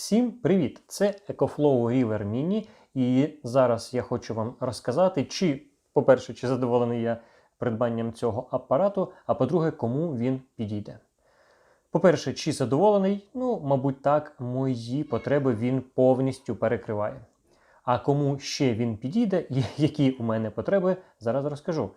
Всім привіт! Це EcoFlow River Mini, і зараз я хочу вам розказати, чи, по-перше, чи задоволений я придбанням цього апарату, а по-друге, кому він підійде. По-перше, чи задоволений? Ну, мабуть, так, мої потреби він повністю перекриває. А кому ще він підійде, і які у мене потреби, зараз розкажу.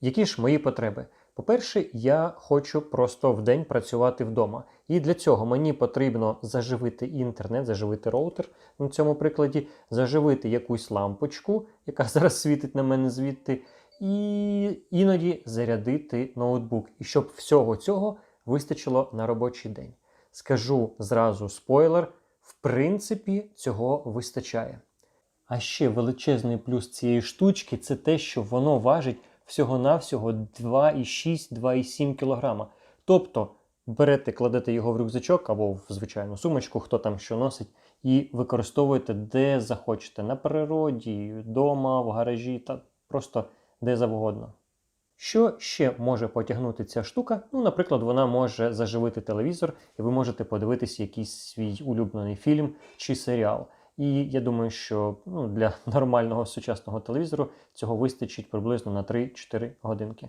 Які ж мої потреби? По-перше, я хочу просто в день працювати вдома. І для цього мені потрібно заживити інтернет, заживити роутер на цьому прикладі, заживити якусь лампочку, яка зараз світить на мене звідти, і іноді зарядити ноутбук. І щоб всього цього вистачило на робочий день. Скажу зразу спойлер: в принципі, цього вистачає. А ще величезний плюс цієї штучки це те, що воно важить всього-навсього 2,6-2,7 кг. Тобто берете, кладете його в рюкзачок або в звичайну сумочку, хто там що носить, і використовуєте де захочете. На природі, вдома, в гаражі та просто де завгодно. Що ще може потягнути ця штука? Ну, наприклад, вона може заживити телевізор, і ви можете подивитися якийсь свій улюблений фільм чи серіал. І я думаю, що ну, для нормального сучасного телевізору цього вистачить приблизно на 3-4 годинки.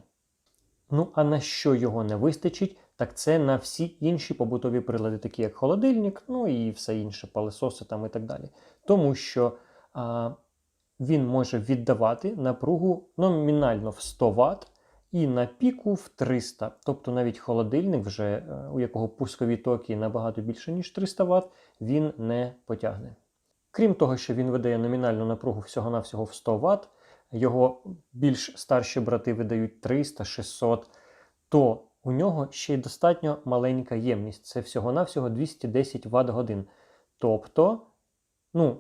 Ну, а на що його не вистачить, так це на всі інші побутові прилади, такі як холодильник, ну і все інше, палесоси там і так далі. Тому що а, він може віддавати напругу номінально в 100 Вт і на піку в 300. Тобто навіть холодильник, вже, е, у якого пускові токи набагато більше, ніж 300 Вт, він не потягне. Крім того, що він видає номінальну напругу всього-навсього в 100 Вт, його більш старші брати видають 300-600, то у нього ще й достатньо маленька ємність. Це всього-навсього 210 Вт годин. Тобто, ну,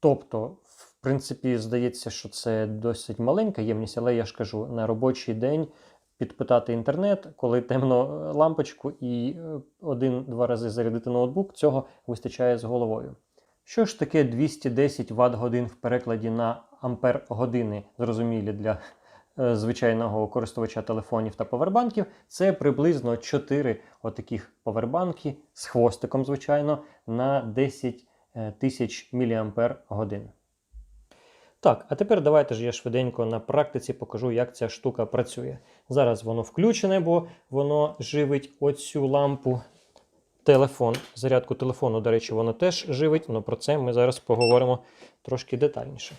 тобто, в принципі, здається, що це досить маленька ємність, але я ж кажу, на робочий день підпитати інтернет, коли темно лампочку і е, один-два рази зарядити ноутбук, цього вистачає з головою. Що ж таке 210 Вт годин в перекладі на ампер години, зрозумілі для е, звичайного користувача телефонів та повербанків? Це приблизно 4 отаких повербанки з хвостиком, звичайно, на 10 е, тисяч мАч. Так, а тепер давайте ж я швиденько на практиці покажу, як ця штука працює. Зараз воно включене, бо воно живить оцю лампу телефон, зарядку телефону, до речі, воно теж живить, але про це ми зараз поговоримо трошки детальніше.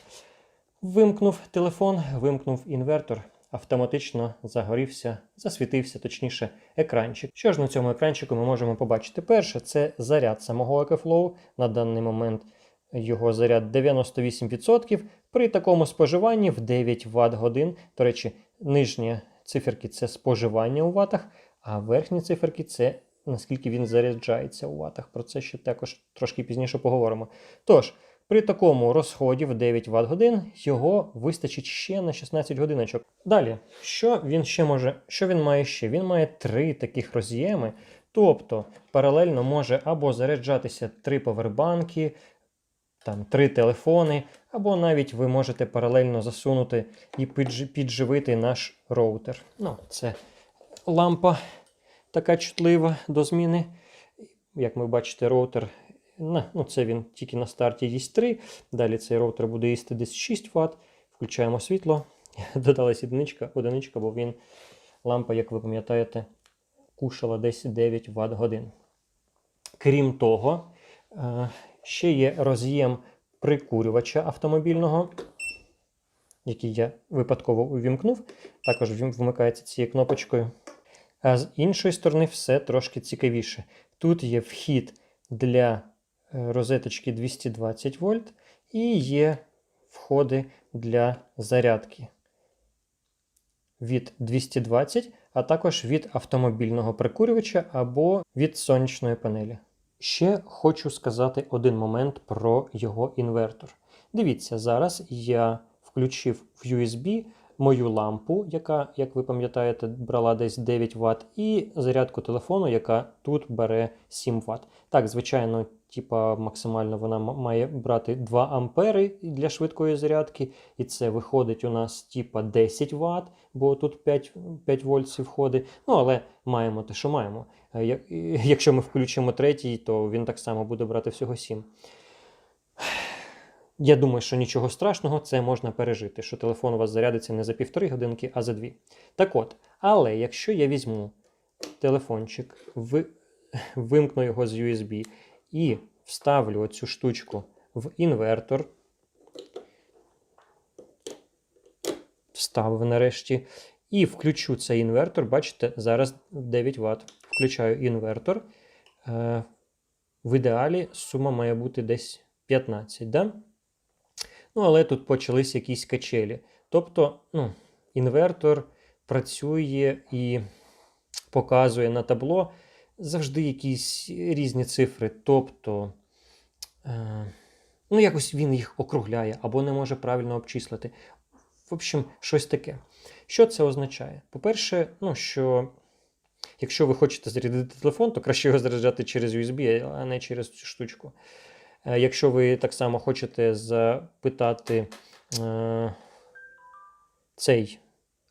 Вимкнув телефон, вимкнув інвертор, автоматично загорівся, засвітився, точніше, екранчик. Що ж на цьому екранчику ми можемо побачити? Перше, це заряд самого EcoFlow. На даний момент його заряд 98%. При такому споживанні в 9 Вт годин. До речі, нижні циферки це споживання у ватах, а верхні циферки це наскільки він заряджається у ватах. Про це ще також трошки пізніше поговоримо. Тож, при такому розході в 9 Вт годин його вистачить ще на 16 годиночок. Далі, що він ще може, що він має ще? Він має три таких роз'єми, тобто паралельно може або заряджатися три повербанки, там три телефони, або навіть ви можете паралельно засунути і підживити наш роутер. Ну, це лампа така чутлива до зміни. Як ви бачите, роутер, ну це він тільки на старті їсть 3. Далі цей роутер буде їсти десь 6 Вт. Включаємо світло. Додалась одиничка, одиничка, бо він лампа, як ви пам'ятаєте, кушала десь 9 Вт годин. Крім того, е, ще є роз'єм прикурювача автомобільного, який я випадково увімкнув. Також вмикається цією кнопочкою. А з іншої сторони, все трошки цікавіше. Тут є вхід для е, розеточки 220 вольт і є входи для зарядки від 220, а також від автомобільного прикурювача або від сонячної панелі. Ще хочу сказати один момент про його інвертор. Дивіться, зараз я включив в USB мою лампу, яка, як ви пам'ятаєте, брала десь 9 Вт, і зарядку телефону, яка тут бере 7 Вт. Так, звичайно, Типа максимально вона має брати 2 ампери для швидкої зарядки, і це виходить у нас типа 10 Вт, бо тут 5, 5 вольтів входить. Ну, але маємо те, що маємо. Е, Якщо ми включимо третій, то він так само буде брати всього 7. Я думаю, що нічого страшного, це можна пережити, що телефон у вас зарядиться не за півтори годинки, а за дві. Так от, але якщо я візьму телефончик, ви, вимкну його з USB і вставлю оцю штучку в інвертор, вставив нарешті, і включу цей інвертор, бачите, зараз 9 Вт. Включаю інвертор. Е, в ідеалі сума має бути десь 15, да? Ну, але тут почались якісь качелі. Тобто, ну, інвертор працює і показує на табло завжди якісь різні цифри. Тобто, е, ну, якось він їх округляє або не може правильно обчислити. В общем, щось таке. Що це означає? По-перше, ну, що якщо ви хочете зарядити телефон, то краще його заряджати через USB, а не через цю штучку. Е, Якщо ви так само хочете запитати е, цей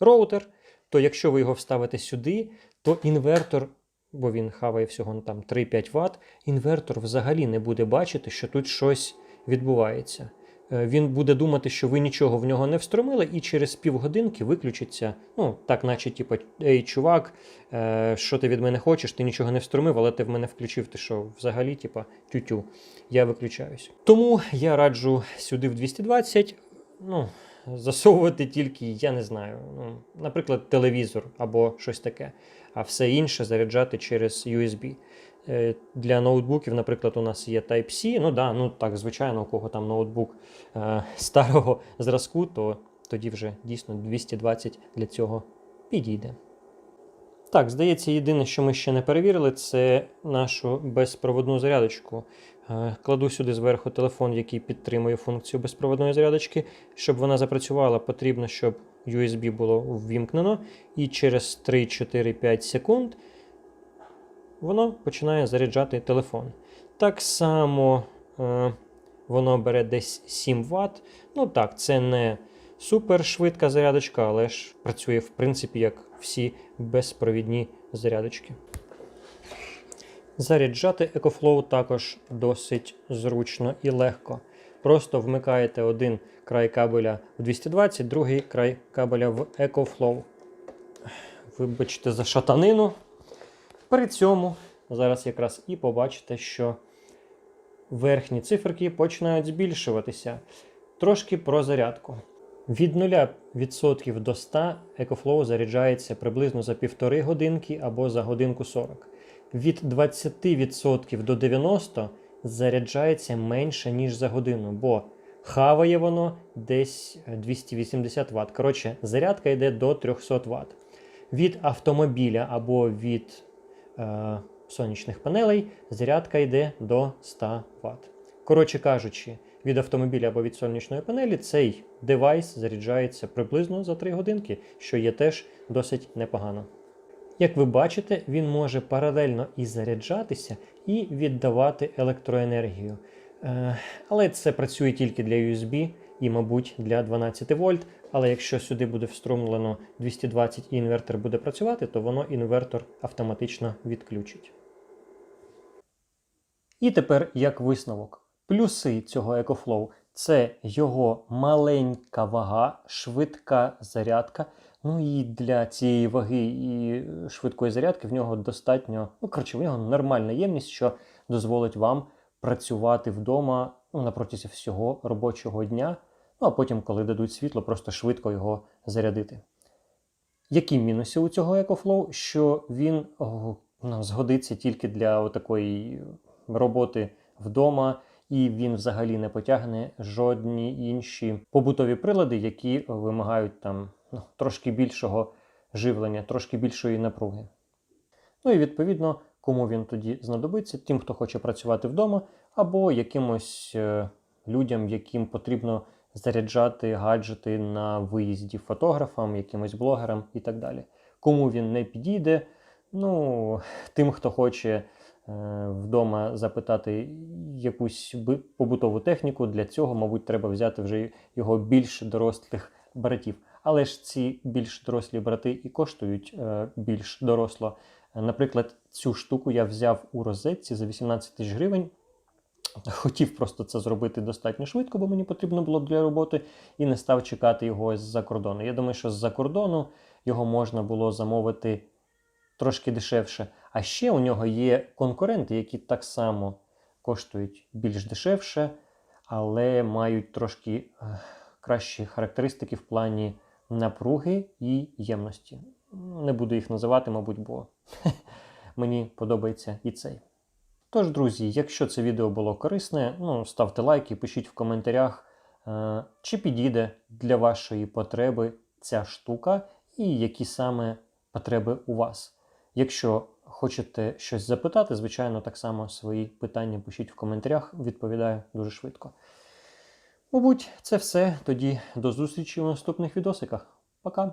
роутер, то якщо ви його вставите сюди, то інвертор, бо він хаває всього ну, там 3-5 Вт, інвертор взагалі не буде бачити, що тут щось відбувається. Е, Він буде думати, що ви нічого в нього не встромили, і через півгодинки виключиться. Ну, так, наче, типу, ей, чувак, е, що ти від мене хочеш, ти нічого не встромив, але ти в мене включив, ти що, взагалі, типа, тютю, я виключаюсь. Тому я раджу сюди в 220, ну, засовувати тільки, я не знаю, ну, наприклад, телевізор або щось таке, а все інше заряджати через USB. Е, Для ноутбуків, наприклад, у нас є Type-C. Ну да, ну так, звичайно, у кого там ноутбук е, старого зразку, то тоді вже дійсно 220 для цього підійде. Так, здається, єдине, що ми ще не перевірили, це нашу безпроводну зарядочку. Е, Кладу сюди зверху телефон, який підтримує функцію безпроводної зарядочки. Щоб вона запрацювала, потрібно, щоб USB було ввімкнено, і через 3-4-5 секунд воно починає заряджати телефон. Так само е, воно бере десь 7 Вт. Ну так, це не супер швидка зарядочка, але ж працює в принципі як всі безпровідні зарядочки. Заряджати EcoFlow також досить зручно і легко. Просто вмикаєте один край кабеля в 220, другий край кабеля в EcoFlow. Вибачте за шатанину. При цьому зараз якраз і побачите, що верхні циферки починають збільшуватися. Трошки про зарядку. Від 0% до 100 EcoFlow заряджається приблизно за півтори годинки або за годинку 40. Від 20% до 90% заряджається менше, ніж за годину, бо хаває воно десь 280 Вт. Коротше, зарядка йде до 300 Вт. Від автомобіля або від сонячних панелей зарядка йде до 100 Вт. Коротше кажучи, від автомобіля або від сонячної панелі цей девайс заряджається приблизно за 3 годинки, що є теж досить непогано. Як ви бачите, він може паралельно і заряджатися, і віддавати електроенергію. Е, але це працює тільки для USB і, мабуть, для 12 вольт. Але якщо сюди буде встромлено 220 і інвертор буде працювати, то воно інвертор автоматично відключить. І тепер як висновок. Плюси цього EcoFlow – це його маленька вага, швидка зарядка. Ну і для цієї ваги і швидкої зарядки в нього достатньо, ну коротше, в нього нормальна ємність, що дозволить вам працювати вдома ну, на протязі всього робочого дня. Ну а потім, коли дадуть світло, просто швидко його зарядити. Які мінуси у цього EcoFlow? Що він о, згодиться тільки для такої роботи вдома, і він взагалі не потягне жодні інші побутові прилади, які вимагають там ну, трошки більшого живлення, трошки більшої напруги. Ну і відповідно, кому він тоді знадобиться, тим, хто хоче працювати вдома, або якимось е, людям, яким потрібно заряджати гаджети на виїзді фотографам, якимось блогерам і так далі. Кому він не підійде, ну, тим, хто хоче вдома запитати якусь побутову техніку. Для цього, мабуть, треба взяти вже його більш дорослих братів. Але ж ці більш дорослі брати і коштують е, більш доросло. Наприклад, цю штуку я взяв у розетці за 18 тисяч гривень. Хотів просто це зробити достатньо швидко, бо мені потрібно було для роботи, і не став чекати його з-за кордону. Я думаю, що з-за кордону його можна було замовити трошки дешевше. А ще у нього є конкуренти, які так само коштують більш дешевше, але мають трошки е, кращі характеристики в плані напруги і ємності. Не буду їх називати, мабуть, бо мені подобається і цей. Тож, друзі, якщо це відео було корисне, ну, ставте лайки, пишіть в коментарях, е, чи підійде для вашої потреби ця штука, і які саме потреби у вас. Якщо хочете щось запитати, звичайно, так само свої питання пишіть в коментарях, відповідаю дуже швидко. Мабуть, це все. Тоді до зустрічі у наступних відосиках. Пока!